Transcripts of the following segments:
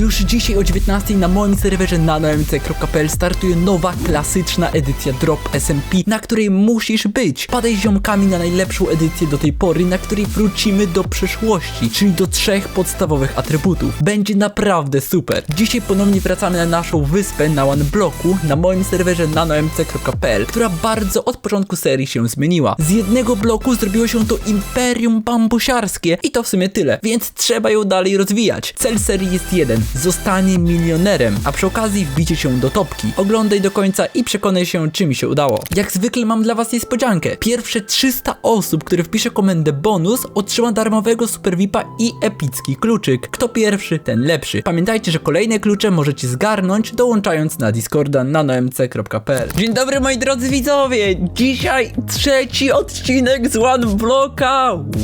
Już dzisiaj o 19 na moim serwerze nanomc.pl startuje nowa, klasyczna edycja Drop SMP, na której musisz być. Padaj ziomkami na najlepszą edycję do tej pory, na której wrócimy do przeszłości, czyli do trzech podstawowych atrybutów. Będzie naprawdę super. Dzisiaj ponownie wracamy na naszą wyspę na OneBlocku na moim serwerze nanomc.pl, która bardzo od początku serii się zmieniła. Z jednego bloku zrobiło się to imperium bambusiarskie i to w sumie tyle, więc trzeba ją dalej rozwijać. Cel serii jest jeden: zostanie milionerem, a przy okazji wbicie się do topki. Oglądaj do końca i przekonaj się, czy mi się udało. Jak zwykle mam dla was niespodziankę. Pierwsze 300 osób, które wpisze komendę bonus, otrzyma darmowego Super VIPa i epicki kluczyk. Kto pierwszy, ten lepszy. Pamiętajcie, że kolejne klucze możecie zgarnąć dołączając na Discorda nanomc.pl. Dzień dobry moi drodzy widzowie! Dzisiaj trzeci odcinek z One!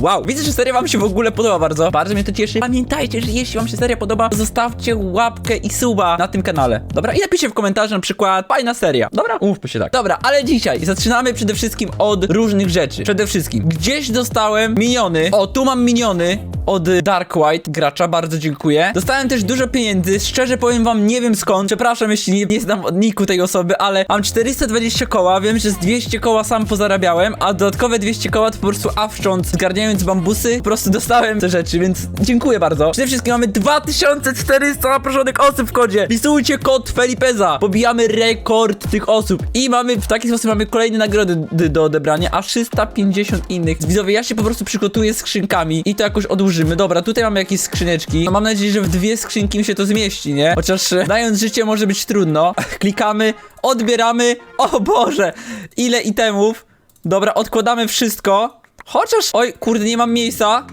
Wow! Widzę, że seria wam się w ogóle podoba bardzo. Bardzo mnie to cieszy. Pamiętajcie, że jeśli wam się seria podoba, to zostawcie łapkę i suba na tym kanale. Dobra? I napiszcie w komentarzu na przykład fajna seria. Dobra? Umówmy się tak. Dobra, ale dzisiaj zaczynamy przede wszystkim od różnych rzeczy. Przede wszystkim gdzieś dostałem miniony. O, tu mam miniony od Dark White gracza, bardzo dziękuję. Dostałem też dużo pieniędzy, szczerze powiem wam, nie wiem skąd. Przepraszam, jeśli nie, nie znam od niku tej osoby, ale mam 420 koła, wiem, że z 200 koła sam pozarabiałem, a dodatkowe 200 koła to po prostu awcząc, zgarniając bambusy, po prostu dostałem te rzeczy, więc dziękuję bardzo. Przede wszystkim mamy 2400 zaproszonych osób w kodzie. Wpisujcie kod Felipeza. Pobijamy rekord tych osób i mamy, w taki sposób mamy kolejne nagrody do odebrania, a 350 innych. Widzowie, ja się po prostu przygotuję skrzynkami i to jakoś odłożymy. Dobra, tutaj mamy jakieś skrzyneczki. No mam nadzieję, że w dwie skrzynki mi się to zmieści, nie? Chociaż e, dając życie może być trudno. Klikamy, odbieramy. O Boże, ile itemów. Dobra, odkładamy wszystko. Chociaż, oj, kurde, nie mam miejsca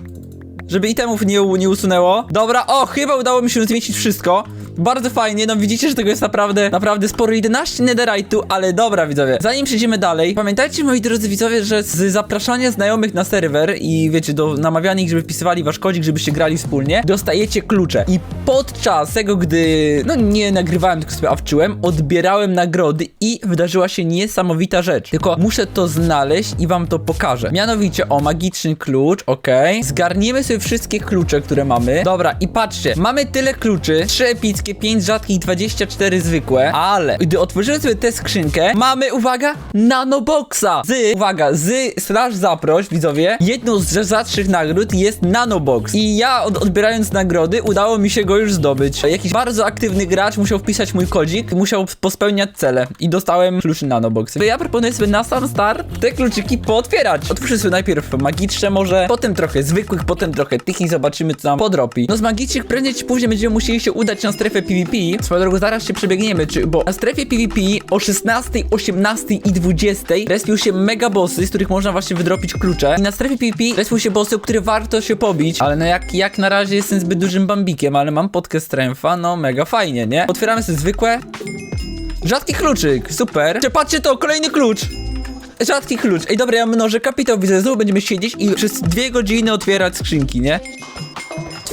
żeby itemów nie, nie usunęło. Dobra, o, chyba udało mi się zmieścić wszystko. Bardzo fajnie, no widzicie, że tego jest naprawdę, naprawdę sporo. 11 netherite'u, ale dobra, widzowie. Zanim przejdziemy dalej, pamiętajcie, moi drodzy widzowie, że z zapraszania znajomych na serwer i wiecie, do namawiania ich, żeby wpisywali wasz kodzik, żebyście grali wspólnie, dostajecie klucze. I podczas tego, gdy, no nie nagrywałem, tylko sobie awczyłem, odbierałem nagrody i wydarzyła się niesamowita rzecz. Tylko muszę to znaleźć i wam to pokażę. Mianowicie, o, magiczny klucz, okej. Zgarniemy sobie wszystkie klucze, które mamy. Dobra, i patrzcie, mamy tyle kluczy, 3 epickie, 5 rzadkich, 24 zwykłe, ale gdy otworzymy sobie tę skrzynkę, mamy, uwaga, nanoboxa z, uwaga, z slash zaproś, widzowie, jedną z rzadszych nagród jest nanobox i ja od, odbierając nagrody, udało mi się go już zdobyć. Jakiś bardzo aktywny gracz musiał wpisać mój kodzik, musiał pospełniać cele i dostałem kluczy nanobox. Ja proponuję sobie na sam start te kluczyki pootwierać. Otwórzę sobie najpierw magiczne może, potem trochę zwykłych, potem trochę tych i zobaczymy co nam podrobi. No z magicznych prędzej czy później będziemy musieli się udać na strefę PvP. Swoją drogą zaraz się przebiegniemy, czy, bo na strefie PvP o 16, 18 i 20 respią się mega bossy, z których można właśnie wydropić klucze. I na strefie PvP respią się bossy, o które warto się pobić, ale no jak, jak na razie jestem zbyt dużym bambikiem, ale mam podkę strengtha, no mega fajnie, nie? Otwieramy sobie zwykłe. Rzadki kluczyk, super. Czy patrzcie to, kolejny klucz. Rzadki klucz. Ej, dobra, ja mnożę kapitał, widzę, znowu będziemy siedzieć i przez dwie godziny otwierać skrzynki, nie?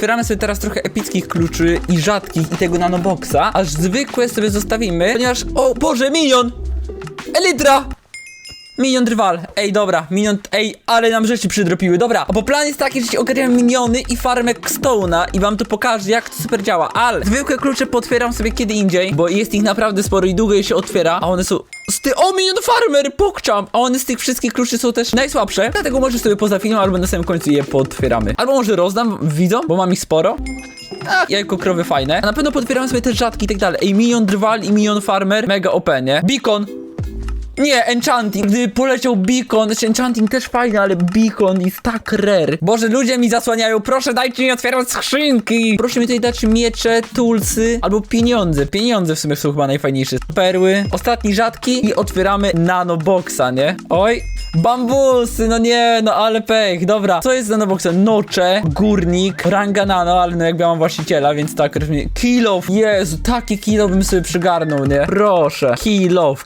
Otwieramy sobie teraz trochę epickich kluczy i rzadkich i tego nanoboxa, aż zwykłe sobie zostawimy, ponieważ, o Boże, minion! Elytra! Minion drwal. Ej, dobra, minion, ej, ale nam rzeczy przydropiły. Dobra, bo plan jest taki, że ci ogarniam miniony i farmę Stone'a i wam to pokażę, jak to super działa, ale zwykłe klucze potwieram sobie kiedy indziej, bo jest ich naprawdę sporo i długo je się otwiera, a one są z ty o, minion farmer, pokczam! A one z tych wszystkich kluczy są też najsłabsze, dlatego może sobie poza filmem albo na samym końcu je potwieramy. Albo może rozdam widzom, bo mam ich sporo. Ach, jajko krowy fajne. A na pewno potwieramy sobie te rzadki i tak dalej. Ej, minion drwal i minion farmer, mega OP, nie? Beacon, nie, Enchanting, gdy poleciał Beacon, znaczy Enchanting też fajny, ale Beacon jest tak rare. Boże, ludzie mi zasłaniają, proszę dajcie mi otwierać skrzynki. Proszę mi tutaj dać miecze, tulsy albo pieniądze. Pieniądze w sumie są chyba najfajniejsze. Perły, ostatni rzadki i otwieramy nanoboxa, nie? Oj, bambusy, no nie, no ale pech, dobra. Co jest z nanoboxem? Nocze, górnik, ranga nano, ale no jakby ja mam właściciela, więc tak, off, Jezu, taki kill off bym sobie przygarnął, nie? Proszę, kill off.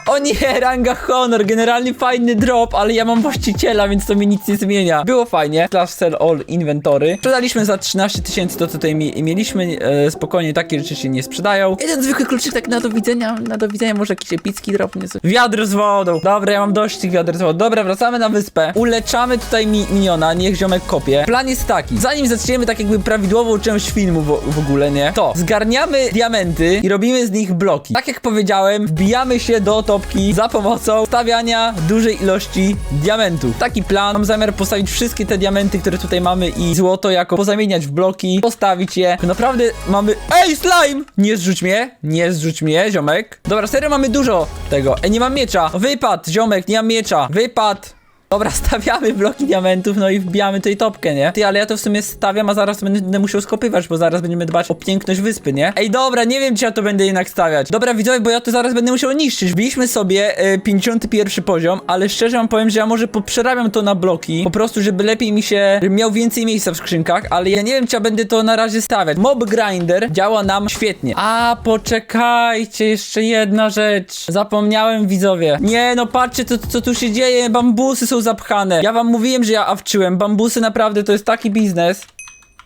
O nie, ranga honor, generalnie fajny drop, ale ja mam właściciela, więc to mi nic nie zmienia. Było fajnie. Clash Sell All Inventory. Sprzedaliśmy za 13 tysięcy to, co tutaj mi, mieliśmy. E, spokojnie, takie rzeczy się nie sprzedają. Jeden zwykły kluczyk tak na do widzenia, na do widzenia, może jakiś epicki drop, nie Wiadro z wodą. Dobra, ja mam dość tych wiader z wodą. Dobra, wracamy na wyspę. Uleczamy tutaj mi miniona, niech ziomek kopie. Plan jest taki, zanim zaczniemy tak jakby prawidłową część filmu w, w ogóle, nie? To zgarniamy diamenty i robimy z nich bloki. Tak jak powiedziałem, wbijamy się do topki za pomocą stawiania dużej ilości diamentów. Taki plan. Mam zamiar postawić wszystkie te diamenty, które tutaj mamy i złoto jako pozamieniać w bloki, postawić je. Naprawdę mamy... Ej, slime! Nie zrzuć mnie, nie zrzuć mnie, ziomek. Dobra, serio mamy dużo tego. Ej, nie mam miecza. Wypad, ziomek, nie mam miecza. Wypad. Dobra, stawiamy bloki diamentów, no i wbijamy tej topkę, nie? Ty, ale ja to w sumie stawiam, a zaraz będę, musiał skopywać, bo zaraz będziemy dbać o piękność wyspy, nie? Ej, dobra, nie wiem, czy ja to będę jednak stawiać. Dobra, widzowie, bo ja to zaraz będę musiał niszczyć. Wbiliśmy sobie e, 51 poziom, ale szczerze wam powiem, że ja może poprzerabiam to na bloki, po prostu, żeby lepiej mi się, żebym miał więcej miejsca w skrzynkach, ale ja nie wiem, czy ja będę to na razie stawiać. Mob Grinder działa nam świetnie. A, poczekajcie, jeszcze jedna rzecz. Zapomniałem, widzowie. Nie, no patrzcie, co, co tu się dzieje, bambusy są zapchane. Ja wam mówiłem, że ja awczyłem. Bambusy naprawdę to jest taki biznes.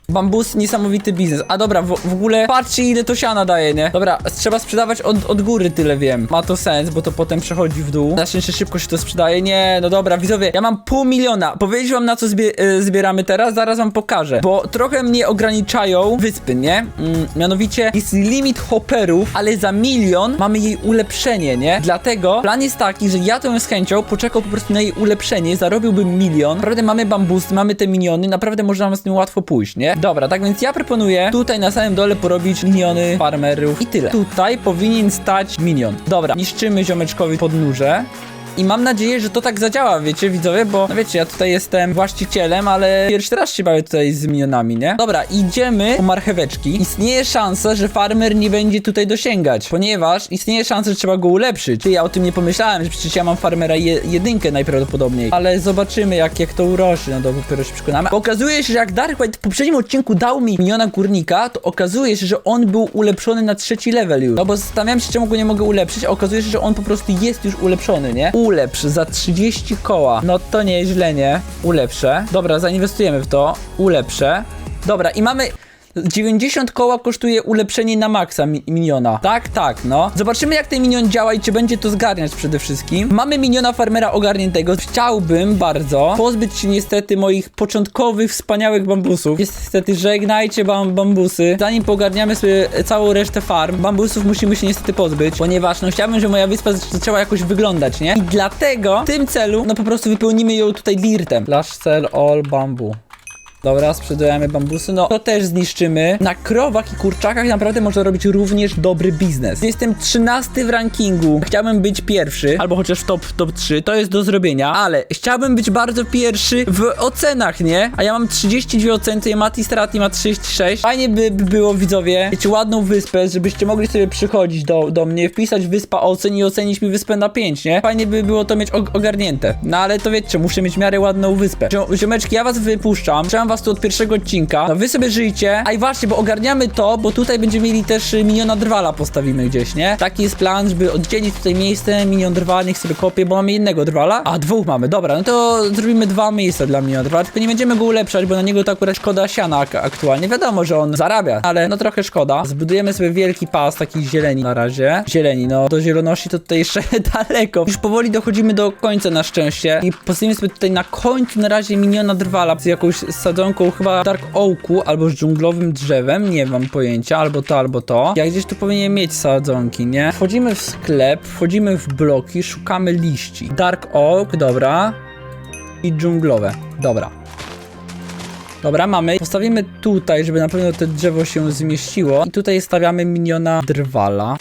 Bambus, niesamowity biznes. A dobra, w, w ogóle patrzcie ile to siana daje, nie? Dobra, trzeba sprzedawać od, od góry, tyle wiem. Ma to sens, bo to potem przechodzi w dół. Na szczęście szybko się to sprzedaje. Nie, no dobra, widzowie, ja mam pół miliona. Powiedzieć wam na co zbie y, zbieramy teraz, zaraz wam pokażę. Bo trochę mnie ograniczają wyspy, nie? Mm, mianowicie jest limit hopperów, ale za milion mamy jej ulepszenie, nie? Dlatego plan jest taki, że ja bym z chęcią poczekał po prostu na jej ulepszenie, zarobiłbym milion. Naprawdę mamy bambusy, mamy te miniony, naprawdę można z tym łatwo pójść, nie? Dobra, tak więc ja proponuję tutaj na samym dole porobić miniony farmerów i tyle. Tutaj powinien stać minion. Dobra, niszczymy ziomeczkowi podnóże. I mam nadzieję, że to tak zadziała, wiecie, widzowie, bo no wiecie, ja tutaj jestem właścicielem, ale pierwszy raz się bawię tutaj z minionami, nie? Dobra, idziemy po marcheweczki. Istnieje szansa, że farmer nie będzie tutaj dosięgać, ponieważ istnieje szansa, że trzeba go ulepszyć. Ty, ja o tym nie pomyślałem, że przecież ja mam farmera je, jedynkę najprawdopodobniej, ale zobaczymy, jak, jak to urośnie, no to dopiero się przekonamy. Bo okazuje się, że jak Dark White w poprzednim odcinku dał mi miniona górnika, to okazuje się, że on był ulepszony na trzeci level już. No bo zastanawiam się, czemu go nie mogę ulepszyć, a okazuje się, że on po prostu jest już ulepszony, nie? Ulepsz za 30 koła. No to nieźle, nie? Ulepszę. Dobra, zainwestujemy w to. Ulepszę. Dobra, i mamy 90 koła kosztuje ulepszenie na maksa mi miniona. Tak, tak, no. Zobaczymy jak ten minion działa i czy będzie to zgarniać przede wszystkim. Mamy miniona farmera ogarniętego. Chciałbym bardzo pozbyć się niestety moich początkowych, wspaniałych bambusów. Niestety żegnajcie bam bambusy. Zanim pogarniamy sobie całą resztę farm, bambusów musimy się niestety pozbyć, ponieważ no chciałbym, żeby moja wyspa zaczęła jakoś wyglądać, nie? I dlatego w tym celu, no po prostu wypełnimy ją tutaj dirtem. Flash sell all bamboo. Dobra, sprzedajemy bambusy. No, to też zniszczymy. Na krowach i kurczakach naprawdę można robić również dobry biznes. Jestem 13 w rankingu. Chciałbym być pierwszy, albo chociaż top, top 3. To jest do zrobienia, ale chciałbym być bardzo pierwszy w ocenach, nie? A ja mam 32 oceny, a Mati Strati ma 36. Fajnie by, by było, widzowie, mieć ładną wyspę, żebyście mogli sobie przychodzić do, do mnie, wpisać wyspa ocen i ocenić mi wyspę na 5, nie? Fajnie by było to mieć og- ogarnięte. No ale to wiecie, muszę mieć w miarę ładną wyspę. Zio- Ziomeczki, ja was wypuszczam. Trzymam was tu od pierwszego odcinka. No wy sobie żyjcie. A i właśnie, bo ogarniamy to, bo tutaj będziemy mieli też y, miniona drwala postawimy gdzieś, nie? Taki jest plan, żeby oddzielić tutaj miejsce, minion drwala, niech sobie kopie, bo mamy jednego drwala. A, dwóch mamy, dobra, no to zrobimy dwa miejsca dla miniona drwala, tylko nie będziemy go ulepszać, bo na niego to akurat szkoda siana ak- aktualnie. Wiadomo, że on zarabia, ale no trochę szkoda. Zbudujemy sobie wielki pas takich zieleni na razie. Zieleni, no do zieloności to tutaj jeszcze daleko. Już powoli dochodzimy do końca na szczęście i postawimy sobie tutaj na końcu na razie miniona drwala z jakąś sadzonką chyba Dark Oaku albo z dżunglowym drzewem, nie mam pojęcia, albo to, albo to. Ja gdzieś tu powinien mieć sadzonki, nie? Wchodzimy w sklep, wchodzimy w bloki, szukamy liści. Dark Oak, dobra. I dżunglowe, dobra. Dobra, mamy. Postawimy tutaj, żeby na pewno to drzewo się zmieściło. I tutaj stawiamy miniona drwala.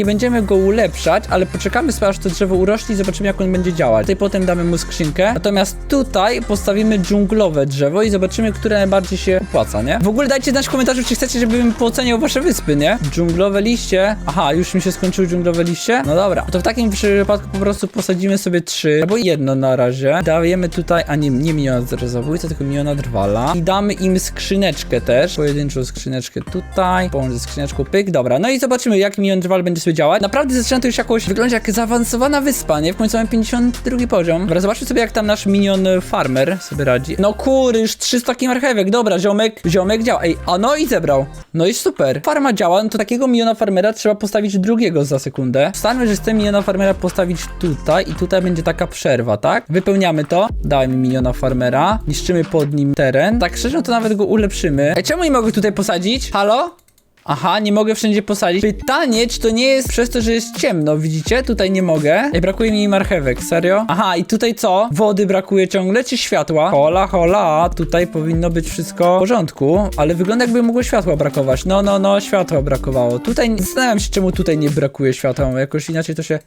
Nie będziemy go ulepszać, ale poczekamy sobie aż to drzewo urośnie i zobaczymy jak on będzie działać. Tutaj potem damy mu skrzynkę. Natomiast tutaj postawimy dżunglowe drzewo i zobaczymy, które najbardziej się opłaca, nie? W ogóle dajcie znać w komentarzu, czy chcecie, żebym pooceniał wasze wyspy, nie? Dżunglowe liście. Aha, już mi się skończyły dżunglowe liście? No dobra. To w takim przypadku po prostu posadzimy sobie trzy, albo jedno na razie. Dajemy tutaj, a nie, nie miniona zabójca, tylko miniona drwala. I damy im skrzyneczkę też. Pojedynczą skrzyneczkę tutaj. Połączę skrzyneczką pyk. Dobra, no i zobaczymy, jak minion drwal będzie sobie wyspy działać. Naprawdę zaczyna to już jakoś wyglądać jak zaawansowana wyspa, nie? W końcu mamy 52 poziom. Dobra, zobaczmy sobie jak tam nasz minion farmer sobie radzi. No kurde, już 300 takich marchewek, dobra, ziomek, ziomek działa. Ej, a no i zebrał. No i super. Farma działa, no to takiego miniona farmera trzeba postawić drugiego za sekundę. Ustalmy, że chcę miniona farmera postawić tutaj i tutaj będzie taka przerwa, tak? Wypełniamy to. Dajmy miniona farmera. Niszczymy pod nim teren. Tak szczerze, no to nawet go ulepszymy. Ej, czemu nie mogę tutaj posadzić? Halo? Aha, nie mogę wszędzie posadzić. Pytanie, czy to nie jest przez to, że jest ciemno, widzicie? Tutaj nie mogę. Ej, brakuje mi marchewek, serio? Aha, i tutaj co? Wody brakuje ciągle, czy światła? Hola, hola, tutaj powinno być wszystko w porządku, ale wygląda jakby mogło światła brakować. No, no, no, światła brakowało. Tutaj, zastanawiam się, czemu tutaj nie brakuje światła, jakoś inaczej to się...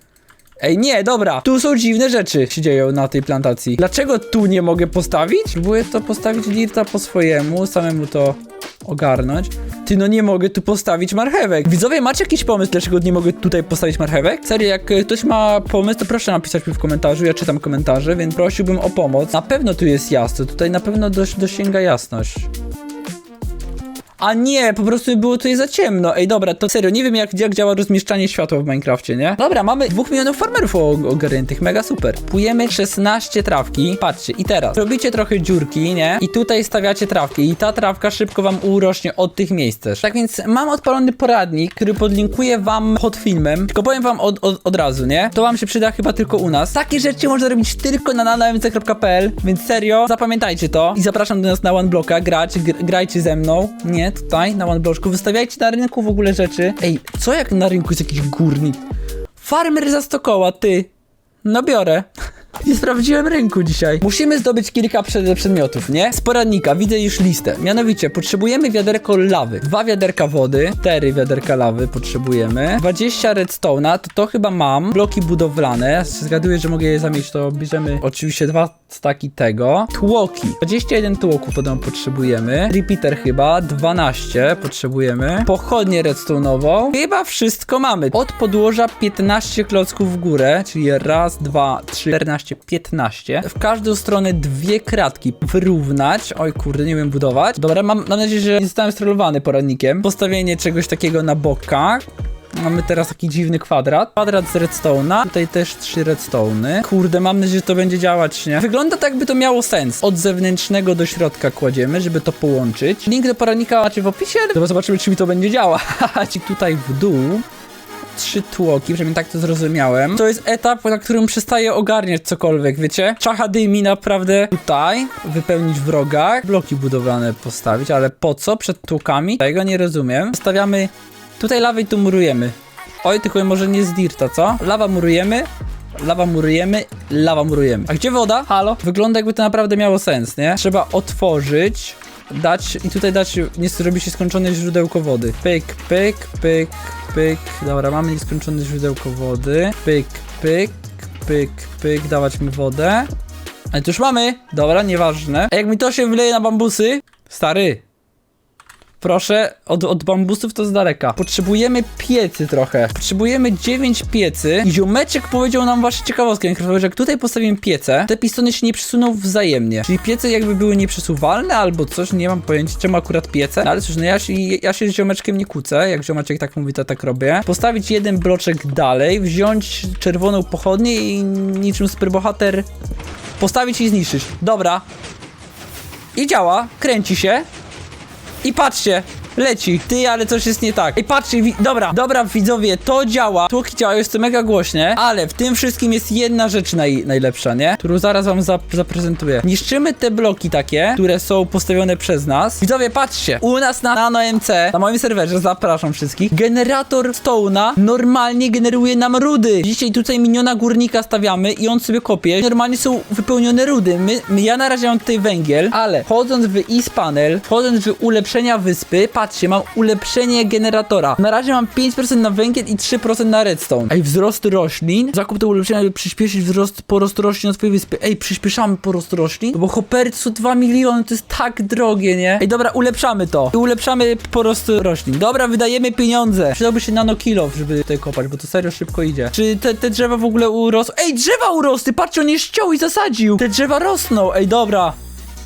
Ej, nie, dobra. Tu są dziwne rzeczy się dzieją na tej plantacji. Dlaczego tu nie mogę postawić? Próbuję to postawić dirta po swojemu, samemu to ogarnąć. Ty, no nie mogę tu postawić marchewek. Widzowie, macie jakiś pomysł, dlaczego nie mogę tutaj postawić marchewek? Serio, jak e, ktoś ma pomysł, to proszę napisać mi w komentarzu. Ja czytam komentarze, więc prosiłbym o pomoc. Na pewno tu jest jasno. Tutaj na pewno dosięga jasność. A nie, po prostu było tutaj za ciemno. Ej, dobra, to serio, nie wiem jak, jak działa rozmieszczanie światła w Minecrafcie, nie? Dobra, mamy dwóch milionów farmerów ogarniętych, mega super. Pujemy 16 trawki. Patrzcie, i teraz robicie trochę dziurki, nie? I tutaj stawiacie trawki i ta trawka szybko wam urośnie od tych miejsc też. Tak więc mam odpalony poradnik, który podlinkuję wam pod filmem. Tylko powiem wam od, od, od razu, nie? To wam się przyda chyba tylko u nas. Takie rzeczy można robić tylko na nanomc.pl, więc serio, zapamiętajcie to. I zapraszam do nas na OneBlocka, grać, gr grajcie ze mną. Nie, tutaj, na OneBloczku. Wystawiajcie na rynku w ogóle rzeczy. Ej, co jak na rynku jest jakiś górnik? Farmer za 100 koła, ty. No biorę. Nie sprawdziłem rynku dzisiaj. Musimy zdobyć kilka przed, przedmiotów, nie? Z poradnika widzę już listę. Mianowicie, potrzebujemy wiaderko lawy, dwa wiaderka wody, cztery wiaderka lawy potrzebujemy, 20 redstone'a, to to chyba mam, bloki budowlane, zgaduję, że mogę je zamieć, to bierzemy oczywiście dwa staki tego, tłoki, 21 tłoków potem potrzebujemy, repeater chyba, 12 potrzebujemy, pochodnię redstone'ową, chyba wszystko mamy. Od podłoża 15 klocków w górę, czyli raz, dwa, trzy, 14, 15. W każdą stronę dwie kratki wyrównać. Oj kurde, nie wiem budować. Dobra, mam, mam nadzieję, że nie zostałem strollowany poradnikiem. Postawienie czegoś takiego na bokach. Mamy teraz taki dziwny kwadrat. Kwadrat z redstone'a. Tutaj też trzy redstone'y. Kurde, mam nadzieję, że to będzie działać, nie? Wygląda tak, jakby to miało sens. Od zewnętrznego do środka kładziemy, żeby to połączyć. Link do poradnika macie w opisie. Dobra, zobaczymy, czy mi to będzie działać. I tutaj w dół trzy tłoki, przynajmniej tak to zrozumiałem. To jest etap, na którym przestaje ogarniać cokolwiek, wiecie? Czacha dymi naprawdę tutaj, wypełnić w rogach, bloki budowlane postawić, ale po co? Przed tłokami? Tego nie rozumiem. Stawiamy tutaj lawę i tu murujemy. Oj, tylko może nie z dirta, co? Lawa murujemy, Lawa murujemy, lawa murujemy. A gdzie woda? Halo? Wygląda jakby to naprawdę miało sens, nie? Trzeba otworzyć, dać i tutaj dać, nie zrobi się skończone źródełko wody. Pyk, pyk, pyk, pyk. Dobra, mamy nieskończone źródełko wody. Pyk, pyk, pyk, pyk, dawać mi wodę. Ale to już mamy. Dobra, nieważne. A jak mi to się wyleje na bambusy? Stary, Proszę, od, od bambusów to z daleka. Potrzebujemy piecy trochę. Potrzebujemy 9 piecy. I ziomeczek powiedział nam właśnie ciekawostkę, że jak tutaj postawimy piece, te pistony się nie przesuną wzajemnie. Czyli piece jakby były nieprzesuwalne albo coś, nie mam pojęcia czemu akurat piece. No, ale cóż, no ja się, ja się z ziomeczkiem nie kłócę. Jak ziomeczek tak mówi, to tak robię. Postawić jeden bloczek dalej, wziąć czerwoną pochodnię i niczym superbohater postawić i zniszczyć. Dobra. I działa, kręci się. I patrzcie, leci. Ty, ale coś jest nie tak. I patrzcie, dobra, dobra, widzowie, to działa. Tłoki działają, jest to mega głośne, ale w tym wszystkim jest jedna rzecz naj, najlepsza, nie? Którą zaraz wam zap zaprezentuję. Niszczymy te bloki takie, które są postawione przez nas. Widzowie, patrzcie, u nas na Nano MC, na moim serwerze, zapraszam wszystkich, generator Stone'a normalnie generuje nam rudy. Dzisiaj tutaj miniona górnika stawiamy i on sobie kopie. Normalnie są wypełnione rudy. My, my ja na razie mam tutaj węgiel, ale wchodząc w East Panel, wchodząc w ulepszenia wyspy, patrzcie, mam ulepszenie generatora. Na razie mam 5% na węgiel i 3% na redstone. Ej, wzrost roślin. Zakup tego ulepszenia, aby przyspieszyć wzrost porostu roślin na twojej wyspy. Ej, przyspieszamy porost roślin, bo hoppery to są 2 miliony, to jest tak drogie, nie? Ej, dobra, ulepszamy to. I ulepszamy porost roślin. Dobra, wydajemy pieniądze. Przydałby się nanokilow, żeby tutaj kopać, bo to serio szybko idzie. Czy te, te drzewa w ogóle urosły? Ej, drzewa urosły! Patrzcie, on je ściął i zasadził! Te drzewa rosną! Ej, dobra.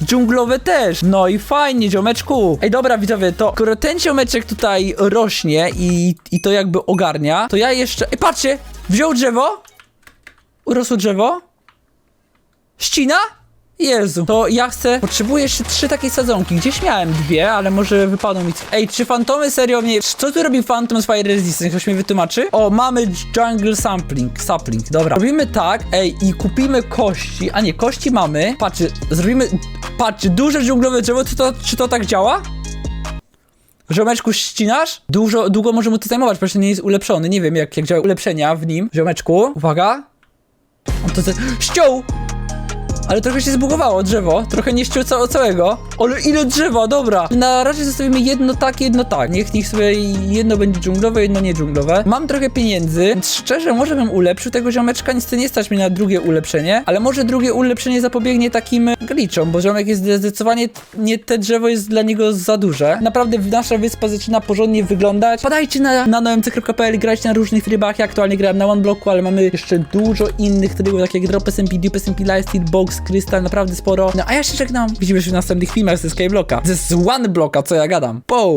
Dżunglowe też. No i fajnie, ziomeczku. Ej, dobra, widzowie, to skoro ten ziomeczek tutaj rośnie i, i to jakby ogarnia, to ja jeszcze... Ej, patrzcie! Wziął drzewo. Urosło drzewo. Ścina? Jezu, to ja chcę. Potrzebuję jeszcze trzy takie sadzonki. Gdzieś miałem dwie, ale może wypadną mi. Ej, czy fantomy serio mnie. Co tu robi Phantom Fire Resistance? Ktoś mi wytłumaczy? O, mamy Jungle Sampling. Sapling, dobra. Robimy tak, ej, i kupimy kości. A nie, kości mamy. Patrzcie, zrobimy. Patrzcie, duże dżunglowe drzewo. Czy to, czy to tak działa? Ziomeczku, ścinasz? Dużo, długo może mu to zajmować, przecież nie jest ulepszony. Nie wiem, jak, jak działa ulepszenia w nim. Ziomeczku, uwaga. On to. ze- Ściął! Ale trochę się zbugowało drzewo, trochę nie ściął ca- całego. Ale ile drzewa, dobra. Na razie zostawimy jedno tak, jedno tak. Niech, niech sobie jedno będzie dżunglowe, jedno nie dżunglowe. Mam trochę pieniędzy, szczerze, może bym ulepszył tego ziomeczka, niestety nie stać mnie na drugie ulepszenie, ale może drugie ulepszenie zapobiegnie takim glitchom, bo ziomek jest zdecydowanie, nie, te drzewo jest dla niego za duże. Naprawdę nasza wyspa zaczyna porządnie wyglądać. Padajcie na, na nomc.pl, grajcie na różnych trybach, ja aktualnie grałem na one blocku, ale mamy jeszcze dużo innych trybów, takie jak Drop SMP, Dupe SMP, Lifesteal, Box, Crystal, naprawdę sporo. No a ja się żegnam, widzimy się w następnych filmach ze Skyblocka, ze One Blocka, co ja gadam. Po!